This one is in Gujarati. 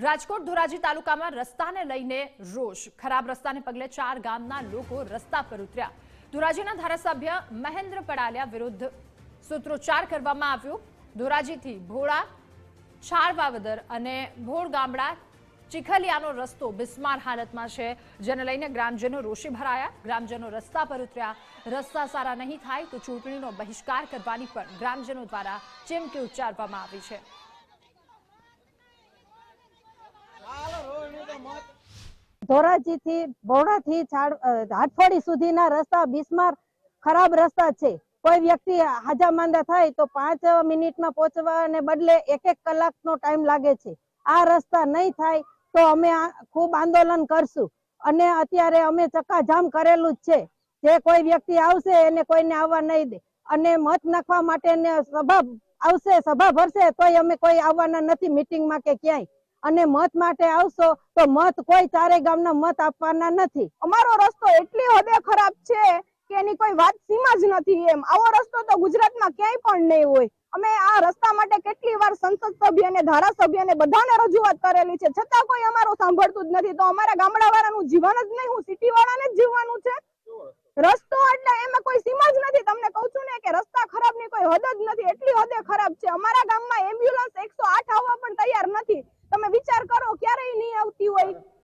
રાજકોટ ધોરાજી તાલુકામાં રસ્તાને લઈને રોષ. ખરાબ રસ્તાને પગલે ચાર ગામના લોકો રસ્તા પર ઉતર્યા. ધોરાજીના ધારાસભ્ય મહેન્દ્ર પડાલિયા વિરુદ્ધ સૂત્રોચ્ચાર કરવામાં આવ્યો. ધોરાજીથી ભોળા છાળવાવદર અને ભોળ ગામડા ચીખલિયાનો રસ્તો બિસ્માર હાલતમાં છે, જેને લઈને ગ્રામજનો રોષે ભરાયા. ગ્રામજનો રસ્તા પર ઉતર્યા. રસ્તા સારા નહીં થાય તો ચૂંટણીનો બહિષ્કાર કરવાની પણ ગ્રામજનો દ્વારા ચીમકી ઉચ્ચારવામાં આવી છે. ધોરાજી થી બહોળા થી હાટફળી સુધીના રસ્તા, બિસ્માર ખરાબ રસ્તા છે. કોઈ વ્યક્તિ હાજા માંદા થાય તો પાંચ મિનિટમાં પહોંચવાને બદલે એક એક કલાકનો ટાઈમ લાગે છે. આ રસ્તા નહીં થાય તો અમે ખૂબ આંદોલન કરશું. અને અત્યારે અમે ચક્કાજામ કરેલું જ છે. જે કોઈ વ્યક્તિ આવશે એને કોઈને આવવા નહીં દે. અને મત નાખવા માટે સભા આવશે, સભા ભરશે તોય અમે કોઈ આવવાના નથી મીટિંગમાં કે ક્યાંય. અને મત માટે આવશો તો મત કોઈ ચારે ગામના મત આપવાના નથી. અમારો રસ્તો એટલી હદે ખરાબ છે કે એની કોઈ વાત સીમા જ નથી એમ. આવો રસ્તો તો ગુજરાતમાં ક્યાંય પણ નહીં હોય. અમે આ રસ્તા માટે કેટલી વાર સંસદ સભ્ય અને ધારાસભ્ય ને બધાને રજૂઆત કરેલી છે. છતાં કોઈ અમારું સાંભળતું જ નથી. તો અમારા ગામડા વાળાનું જીવન જ નહીં, હું સિટી વાળાને જ જીવવાનું છે. રસ્તો એટલે એમાં કોઈ સીમા જ નથી. તમને કહું છું ને કે રસ્તા ખરાબની કોઈ હદ જ નથી. એટલી હદે ખરાબ છે. અમારા ગામમાં એમ્બ્યુલન્સ એકસો આઠ આવવા પણ તૈયાર નથી.